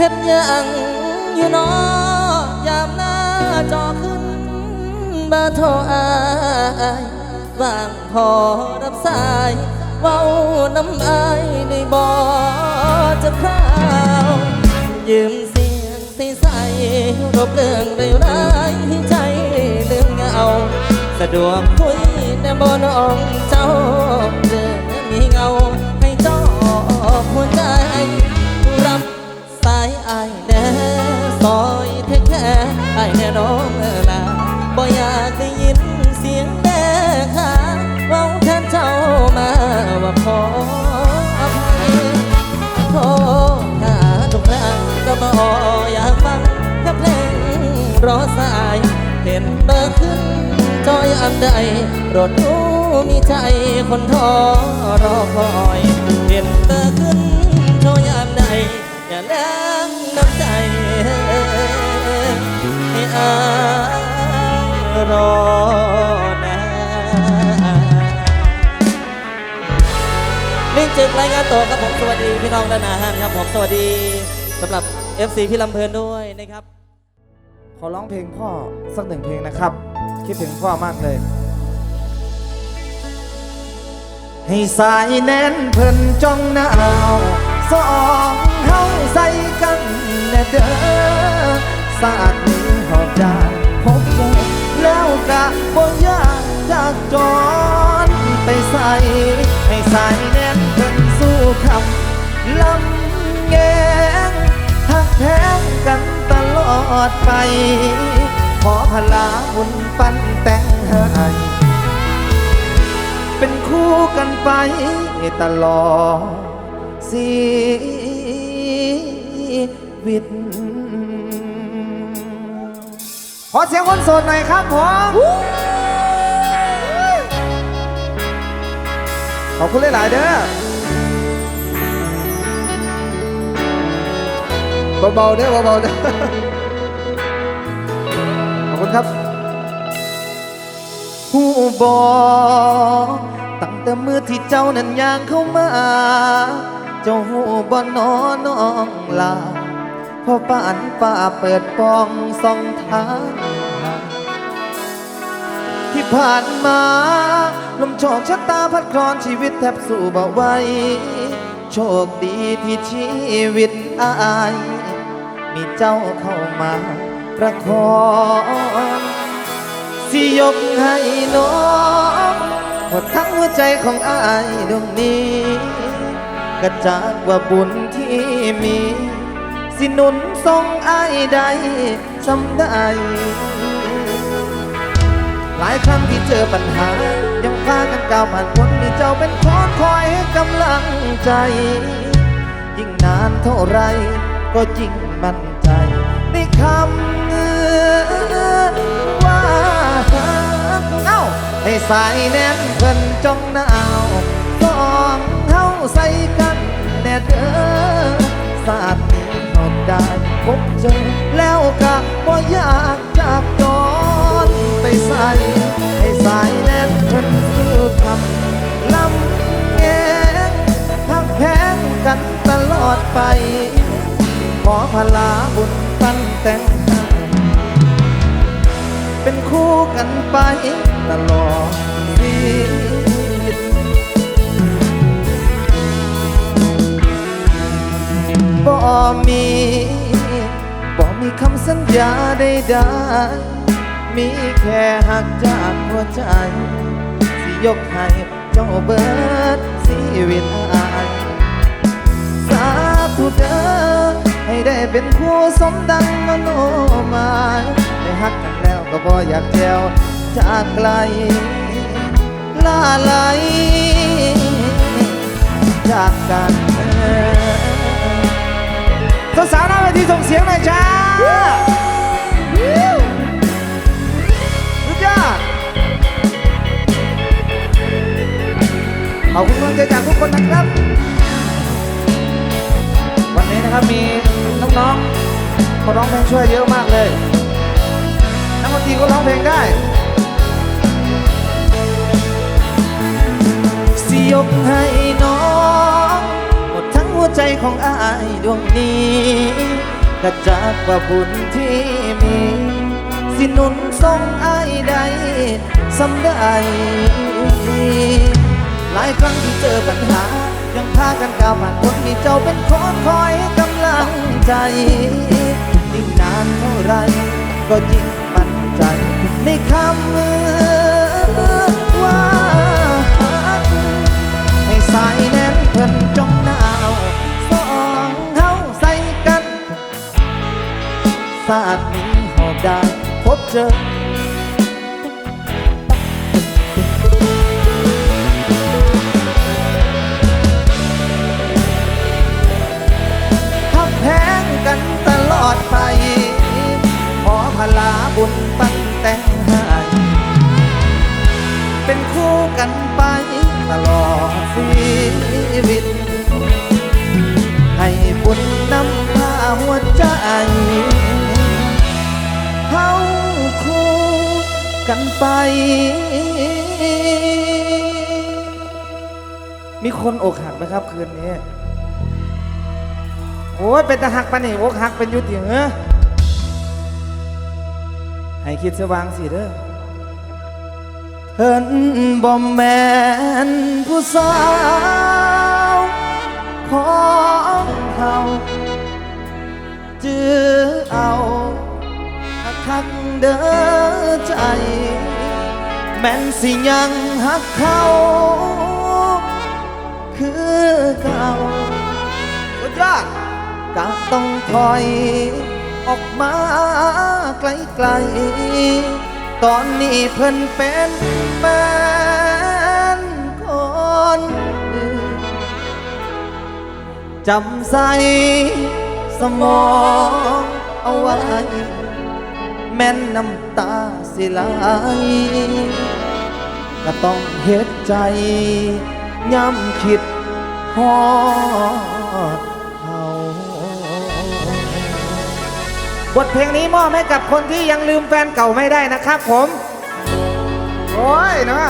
เฮ็ดยังอยู่นอยามหน้าจอขึ้นบอร์โทรอายว่างพอรับสายเว้าน้ำอายไดบ่อจะคราวยืมเสียงใสใสรบเรื่องไร้ายให้ใจลืมเงา สะดวกคุยแต่บ่อน้องเจ้าเรื่อ อายแน่น้องเออลาบ่อยากได้ยินเสียงแม่ค่ะเว้าแทนเจ้ามาว่าขออภัยโทรหาทุกครั้งก็บออยากฟังแค่เพลงรอสายเห็นเบอร์ขึ้นจอยอันใดรถรู้มีใจคนท้อรอคอย เห็นเบอร์ขึ้นจอยอันใดอย่าแรง อารอนะลิงจึกรายงานตัวครับผมสวัสดีพี่น้องด้านหาห้างครับผมสวัสดีสำหรับ FC พี่ลำเพลินด้วยนะครับ ขอร้องเพลงพ่อสักหนึ่งเพลงนะครับ คิดถึงพ่อมากเลย ให้สายแน่นเพิ่นจ้องหนาวสองเฮาใส่กันแน่เด้อสาดมือ หอบดานพบเจอแล้วกะบ่ยากจากจอนไปใส่ให้สายแน่นเพิ่นสู้คำลำแงงทักแทงกันตลอดไป ขอพลาบุญปันแต่งให้เป็นคู่กันไปตลอดชีวิต ขอเสียงคนโสดหน่อยครับผมขอบคุณหลาย ๆ เด้อเบาๆเด้อเบาๆเด้อขอบคุณครับหูบอตั้งแต่มือที่เจ้านั้นย่างเข้ามา เจ้าหูบอนอน้องลา พอป่านป่าเปิดปองสองทาง ที่ผ่านมา ลมโชคชะตาพัดคลอนชีวิตแทบสู้บ่ไหวโชคดีที่ชีวิตอาย มีเจ้าเข้ามาประคองสิยกให้น้องหมดทั้งหัวใจของอายดวงนี้ กระจากว่าบุญที่มี สิหนุนทรงอายใดสำได้ หลายครั้งที่เจอปัญหา ยังพากันก้าวผ่านพ้นมีเจ้าเป็นคนคอยให้กำลังใจ ยิ่งนานเท่าไรก็ยิ่งมั่นใจในคำว่าเอ้าให้สายแน่นเพิ่นจ้องหนาวสองเฮาใส่กันแน่เด้อสาด ได้พบเจอแล้วก็บ่อยากจากจอนไปใส่ให้สายแน่นเพิ่นซื้อคำลำแงงทักแพงกันตลอดไป ขอพลาบุญตั้งแต่งงานเป็นคู่กันไปตลอดชีวิ บ่มีบ่มีคำสัญญาใดๆมีแค่หักจากหัวใจ สิยกให้เจ้าเบิดชีวิตอายสาธุเด้อให้ได้เป็นคู่สมดังมโนหมายได้ฮักกันแล้วก็บ่อยากแจวจากไกลลาไหลจากกัน สาวๆหน้าเวทีส่งเสียงหน่อยจ้าสุดยอดขอบคุณกำลังใจจากทุกคนนะครับ วันนี้นะครับมีน้องๆมาร้องเพลงช่วยเยอะมากเลยนักดนตรีก็ร้องเพลงได้สิยกให้น้อง วใจของอายดวงนี้กระจักว่าบุญที่มี สิหนุนทรงไอ้ายใดสำได้หลายครั้งที่เจอปัญหา ยังพากันก้าวผ่านพ้นมีเจ้าเป็นคนคอยกำลังใจยิ่งนานเท่าไร ก็ยิ่งมั่นใจในคำ พ ไป มีคนอกหักไหมครับคืนนี้ โอ้ยเป็นตาหักปะนี่อกหักเป็นยุติเหรอให้คิดสว่างสิเด้อเพิ่นบ่แมนผู้สาวของเขาจื้อเอาคัก เด้อใจ แม่นสิยังหักเขา คือเก่าสุดยอดกะต้องถอย ออกมาไกลๆ ตอนนี้เพิ่นเป็นแฟนคนอื่นจำใส่สมองเอาไว้ แม่นน้ำตาสิไหลก็ต้องเฮ็ดใจ ย้ำคิดฮอดเขาบทเพลงนี้มอบให้กับคนที่ยังลืมแฟนเก่าไม่ได้นะครับผม โอ้ยเนาะ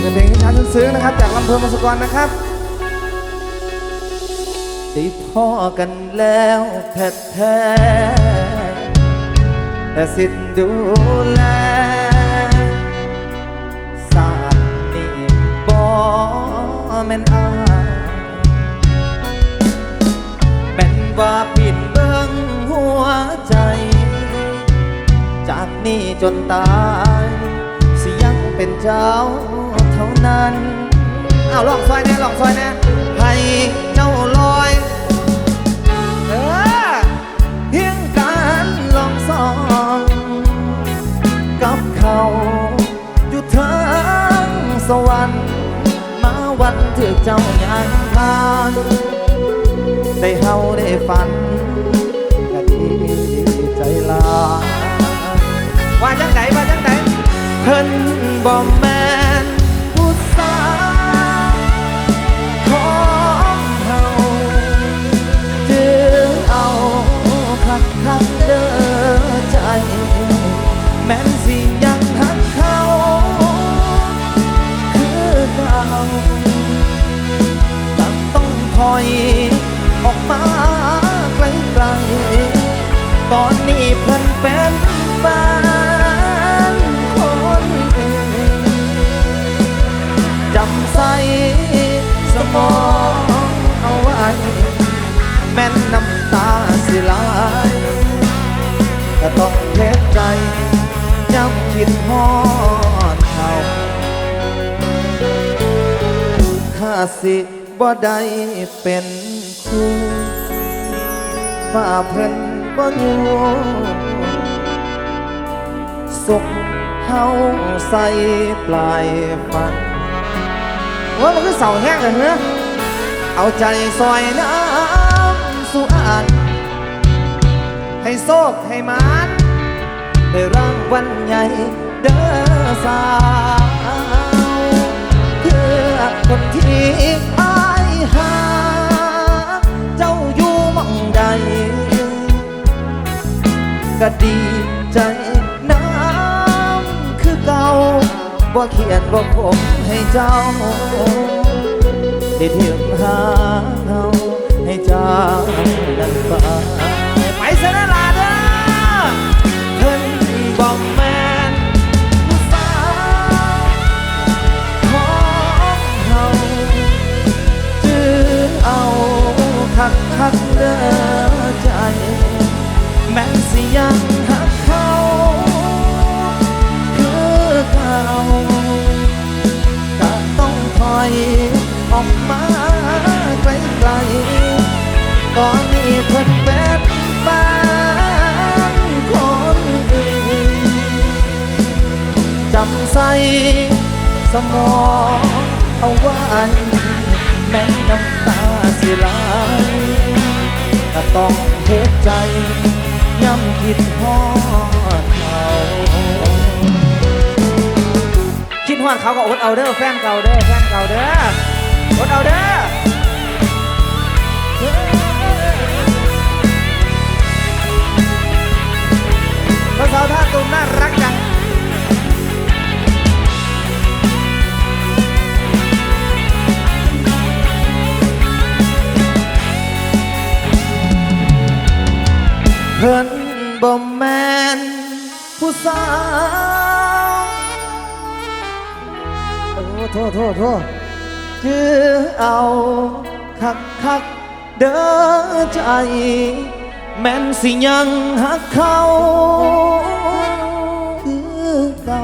เป็นเพลงที่ช้าซึ้งๆนะครับ จากลำเพลินมงศกรนะครับ ได้พ่อกันแล้วแท้แท้แต่สิทธิ์ดูแลสาดนี่บ่แม่นอาแม่นว่าปิดเบิ้งหัวใจ จากนี้จนตายสิยังเป็นเจ้าเท่านั้น เอาลองซอยแน่ลองซอยแน่ให้ เจ้ายังผ่านได้เฮาได้ฝันก็ดีใจหลายว่าจังไหนว่าจังไหนเพิ่นบ่แม่ นน้ำตาสิไหลก็ต้องเทใจย้ำคิดฮอดเขาข้าสิบ่ได้เป็นครูฝ่าเพิ่นบ่อยู่สุขเฮาใส่ปลายฝันว่ามันคือเสาแห้งเลยเนอะเอาใจซอยน้ำ ให้โซกให้มานได้รางวัลใหญ่เด้อสาวเพื่อคนที่อายหา เจ้าอยู่มองใด ก็ดีใจน้ำคือเก่าบ่เขียนบ่ผมให้เจ้า ได้เทียมหาเฮาให้เจ้านั้นไปไปเสนาลาเด้อ คักเด้อใจ แม้สิยังหักเขา คือเก่าก็ต้องถอยออกมาไกลๆตอนนี้เพิ่นเป็นบ้านคนอื่นจำใส่สมองเอาไว้แม้น้ำตาสิไหล ก็ต้องเทใจ ย้ำคิดฮอดเขาคิดฮอดเขาก็อดเอาเด้อแฟนเก่าเด้อแฟนเก่าเด้ออดเอาเด้อพระสาวท่าตุมน่ารักจัง เพิ่นบ่แม่นผู้สาวโอ้โทษโทษโทษจื้อเอาคักคักเด้อใจ แม่นสิยังหักเขาคือเก่า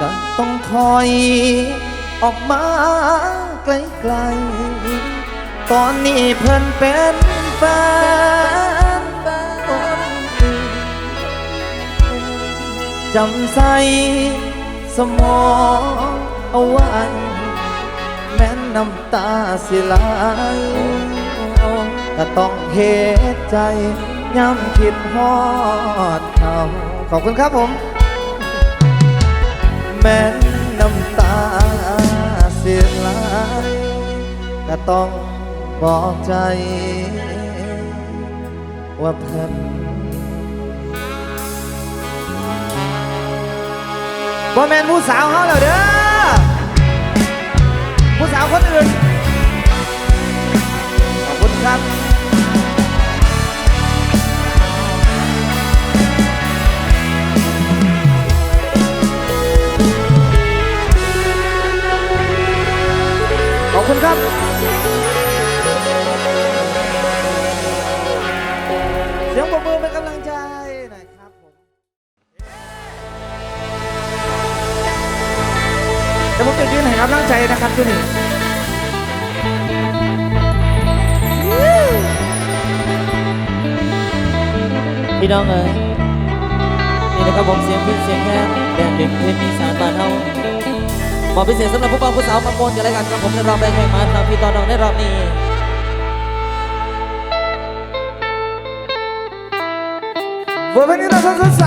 ก็ต้องถอยออกมาไกลๆตอนนี้เพิ่นเป็น ฟนคนอื่นจำใส่สมองเอาไว้แม้นน้ำตาสิไหลก็ต้องเหตุใจย้ำคิดฮอดเขาขอบคุณครับผม แม้นน้ำตาเสียไหลก็ต้องบอกใจ ว่าเพิ่นบ่แมนผู้สาวเขาแล้วเด้อผู้สาวคนอื่น ขอบคุณครับขอบคุณครับ กำลังใจนะครับทุกนี่พี่น้องเอ๋ยนี่นะครับผมเสียงพินเสียงแค่แดนดินเพลงอีสานบ้านเฮาหมอพิเศษสำหรับผู้บ่าวผู้สาวมาโกนกันแล้วกันครับผมในรอบแรกให้มาครับพี่ตอนน้องในรอบนี้บทเพลงนี้เราสาวส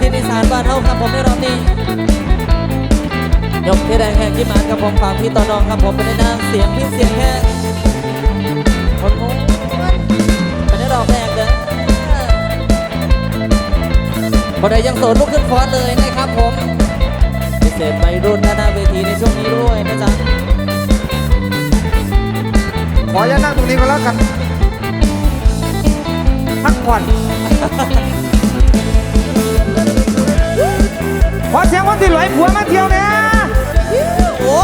ที่นิสานบ้านเฮาครับผมในรอบนี้ยกที่แดงแห่งที่มากับผมฝากพี่ต่อน้องครับผมเป็นนามเสียงพี่เสียงแค่คนงงเป็นในรอบแรกเด้อคนใดยังโสดลุกขึ้นฟ้อนเลยนะครับผมพิเศษไปรุ่นหน้าเวทีในช่วงนี้ด้วยนะจ๊ะขออย่านั่งตรงนี้ก็แล้วกันพักผ่อน ขอเสียงคนที่หลอยผัวมาเที่ยวเนี่ยโอ้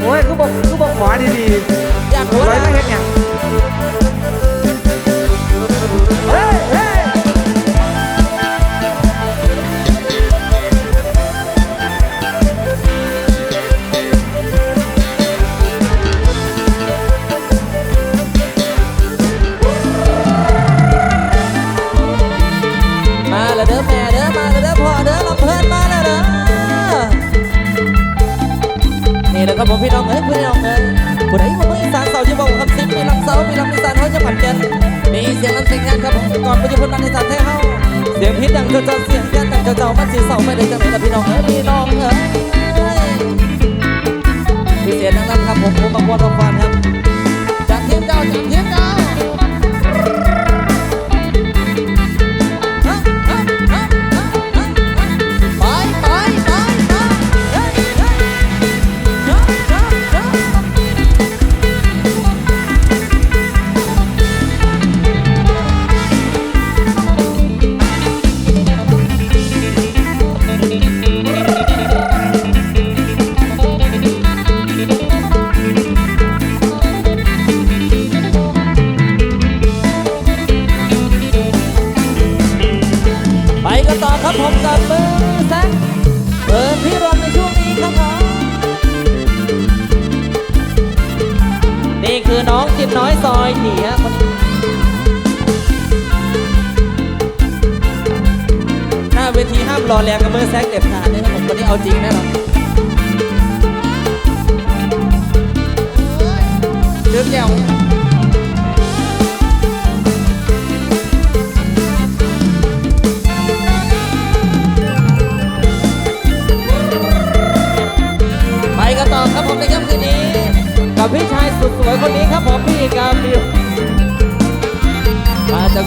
โอ้ยคือบอกคือบอกขอดีอยากๆรู้หลอยนะไม่เห็นอย่าง ครับผมพี่น้องเอ้ยพี่น้องเอ้ยผู้ใดมาเมืองอีสานเสาที่บอกคำสิบมีลำเสามีลำอีสานเขาจะผันกันมีเสียงลำเสียงงานครับผมก่อนไปจะพูดมาในสานแท้เฮาเสียงพิษดังเจ้าเจ้าเสียงแก่นดังเจ้าเจ้ามันสีเสาไม่ได้จังไหนล่ะพี่น้องเอ้ยพี่น้องเอ้ยพิเศษนะครับครับผมผมประกวดรางวัลครับจากทีมเจ้าจากทีมเจ้า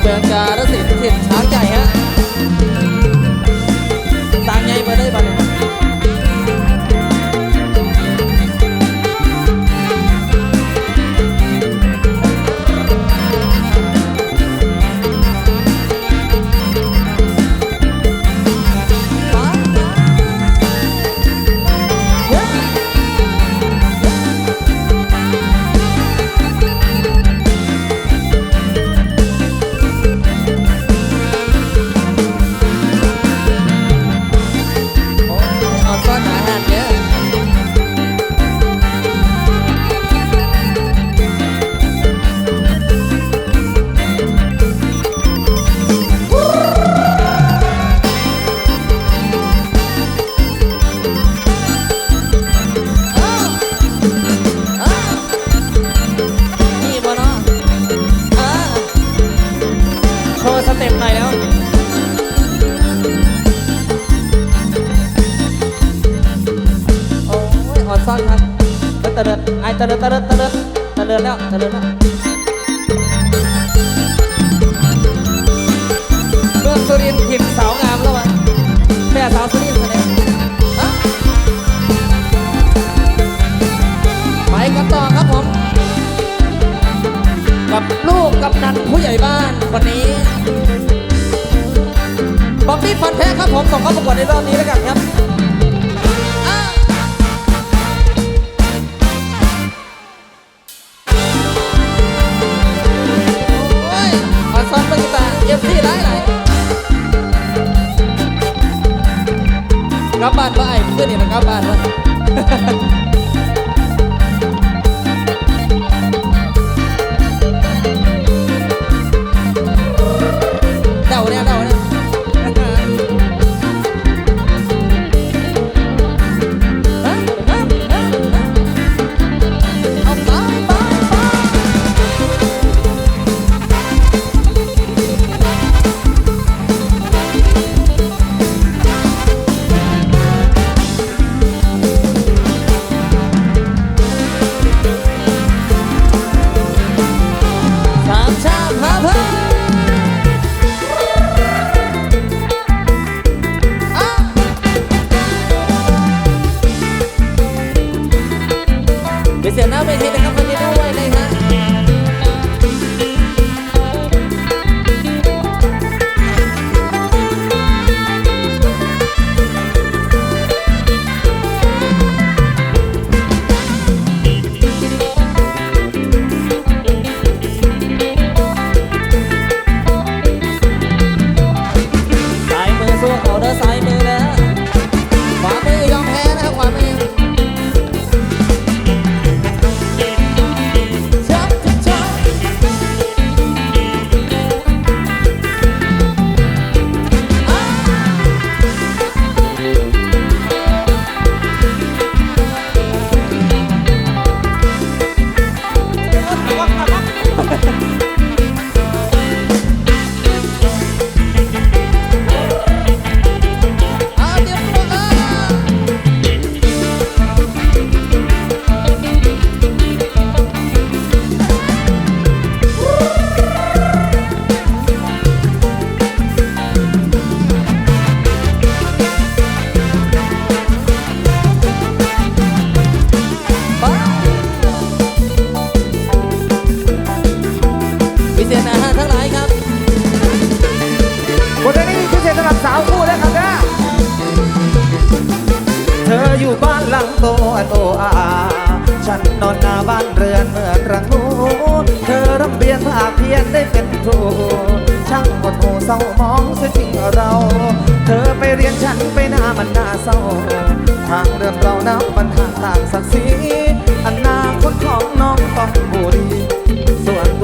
เมืองกาฬสินธุ์ถิ่นช้างใหญ่ เตะเลิดเตะเลิดเตะเลิดเตะเลิดแล้วเตะเลิดแล้วเมืองสุรินทร์ถิ่นสาวงามแล้ววะแม่สาวสุรินทร์แสดงฮะไปกันต่อครับผม กับลูกกำนันผู้ใหญ่บ้านคนนี้บ๊อบบี้ฟันแท้ครับผมส่งเข้าประกวดในรอบนี้แล้วกันครับ กลับบ้านบ่ไอ้เพื่อนนี่นะกลับบ้านวะ ดี๋ยวเสียห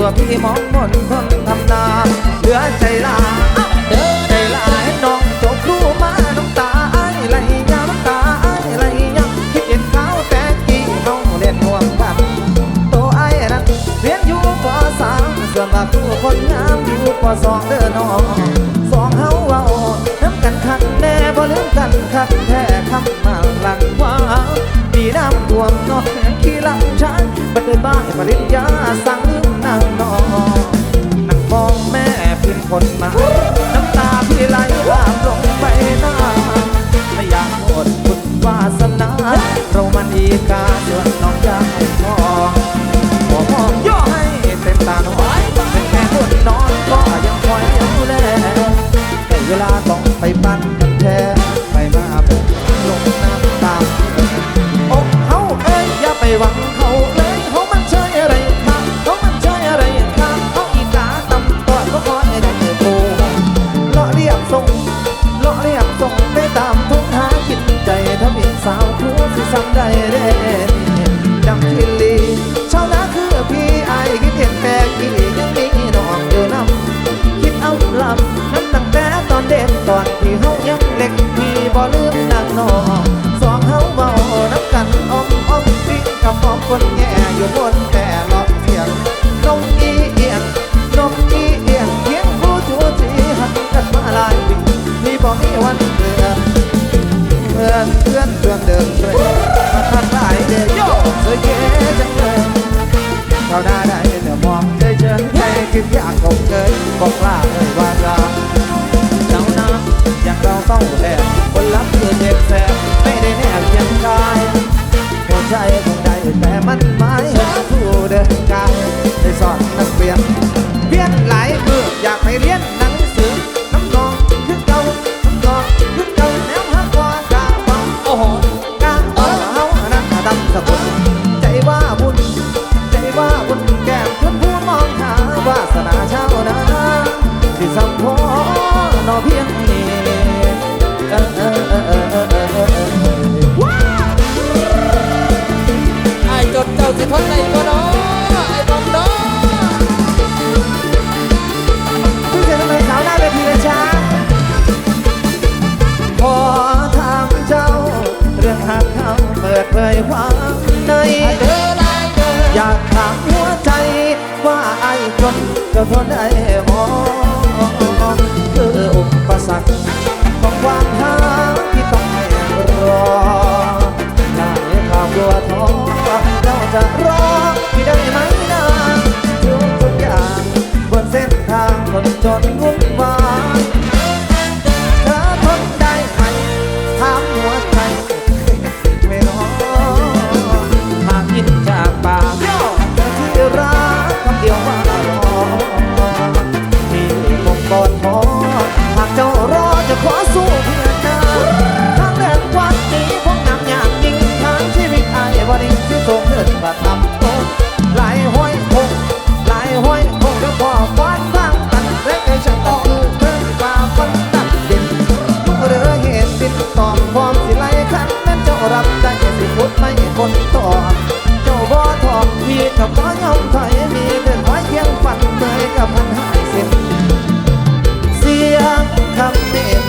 วพี่มองคนคนทำนาเหลือใจลาเดิใจลาให้น้องจบครูมาน้ำตาไอ้ไหลยาน้ำตาไอ้ไหลยาคิดเห็นเขาแต่กี่น้องเลียนห่วงกันโตไอ้นั้นเรียนอยู่ปสามส่วนว่าครูคนงามอยู่ปสองเด้อน้องสองเฮาว่าโอ้น้ำกันคันแน่พอลืมกันคันแท้คำมาหลังว่าปีน้ำท่วมน้องขี้ลังช้าง บัดบ้ายปริญญาสังนางนอนนั่งมองแม่พินพ์คนมา น้ำตาพี่ไหลลามลงไปหน้าไม่อยากอดคุณวาสนา เรามันอีกาเดือนน้องยางมองมองมองย่อให้เต็มตาหน่อยเป็นแค่คนนอนก็ยังคอยอยู่แลแต่เวลาต่อ Wow. หนอยากถามหัวใจว่าไอ้คนก็ทนได้ กับน้อยอมถอยมีแต่น้อยเคียงฝันเคยกับมันหายสิ้นเสียงคำนี้น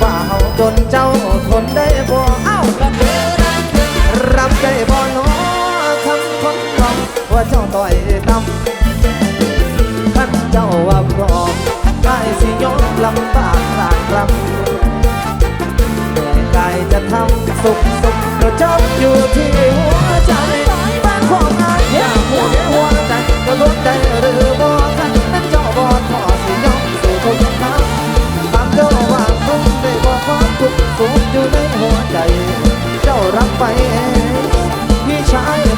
ว่าเฮาจนเจ้าทนได้บ่เอ้ารับได้บ่หนอคำคนกล่องว่าเจ้าต่อยต่ำท่านเจ้าว่าพร้อมได้สิยอลำบากลากลำแต่กาจะทำสุขสุขก็ชอบอยู่ที่หัวใจ ก็ลงใจหรือบ่สันเจ้าบ่อสิยอมสู่ทุกข์ทางเจ้าวามึงได้บ่ความทุกสูงอยู่ในหัวใจ เจ้ารับไปพี่ชาย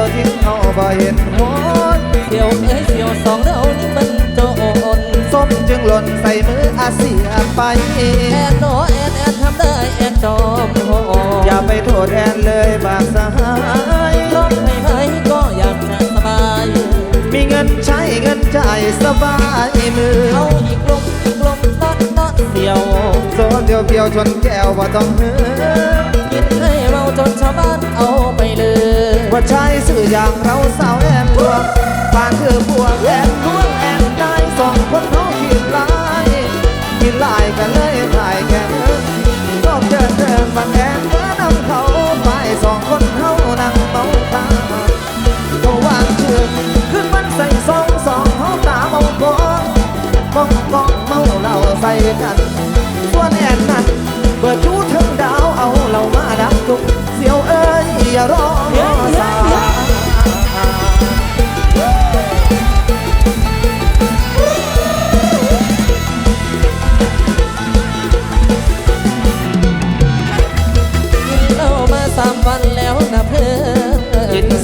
ยวทิ้งเอาบ่เห็นหนเสี่ยวเอ้ยเสี่ยวสองเรานี่มันโจรส้มจึงหล่นใส่มืออาเซียไปแอนโนแอนแอนทำได้แอนจอมโหอย่าไปโทษแอนเลยบางสหายรอบให้ใครก็อยากจะสบาย มีเงินใช้เงินจ่ายสบายมือเอาอีกลมอีกลมตอนตอนเสี่ยวโซเดียวเพียวชนแก้วว่าต้องเฮือกินให้เราจนชาวบ้านเอาไปเลย ว่าชายสื่ออย่างเราสาวแอนรวงผ่านคือพวงแอนรวงแอนได้สองคนเขาขีดลายขีดลายกันเลยถ่ายแกเออก็เดินเดินบางแอนเมื่อนำเขาไปสองคนเขานั่งเมาทาก็วางเชือกขึ้นมันใส่สองสองเขาตาเมากองกองกองเมาเหล้าใส่กันส่วนแอนนั้น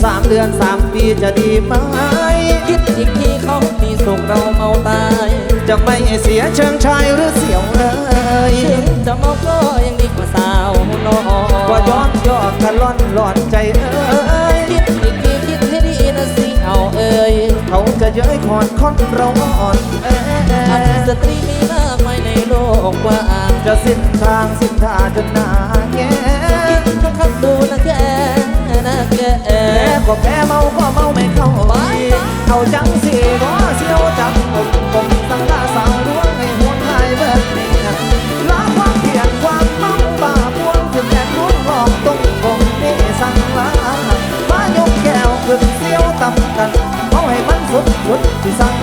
สามเดือนสามปีจะดีไหมคิดอีกทีเขามีสุขเราเมาตาย จะไม่เสียเชิงชายหรือเสียวเอ้ยถึงจะเมาก็ยังดีกว่าสาวน้อว่าย้อนยอดกันล่อนหลอนใจเอ้ยคิดอีกทีคิดให้ดีนะสิเอาเอ่ยเขาจะเย้ยคอนคอนเราอ่อนเอ้อันยสตรีมีมากมายในโลกกว่างจะสิ้นทางสิ้นท่าจนหนาแง่ แกแพ้ก็แพ้เมาก็เมาไม่เข้าทีเอาจังสิบ่เสียวจังผมผมตั้งหน้าสาวดวงให้หัวใจเบิดนี่ลาความเพียรความเมาป่าพวงถึงแอนรุ่งรองตรงผมนี่สั่งลามายกแก้วขึ้นเสียวตำกันเอาให้มันสุดสุดที่สั่ง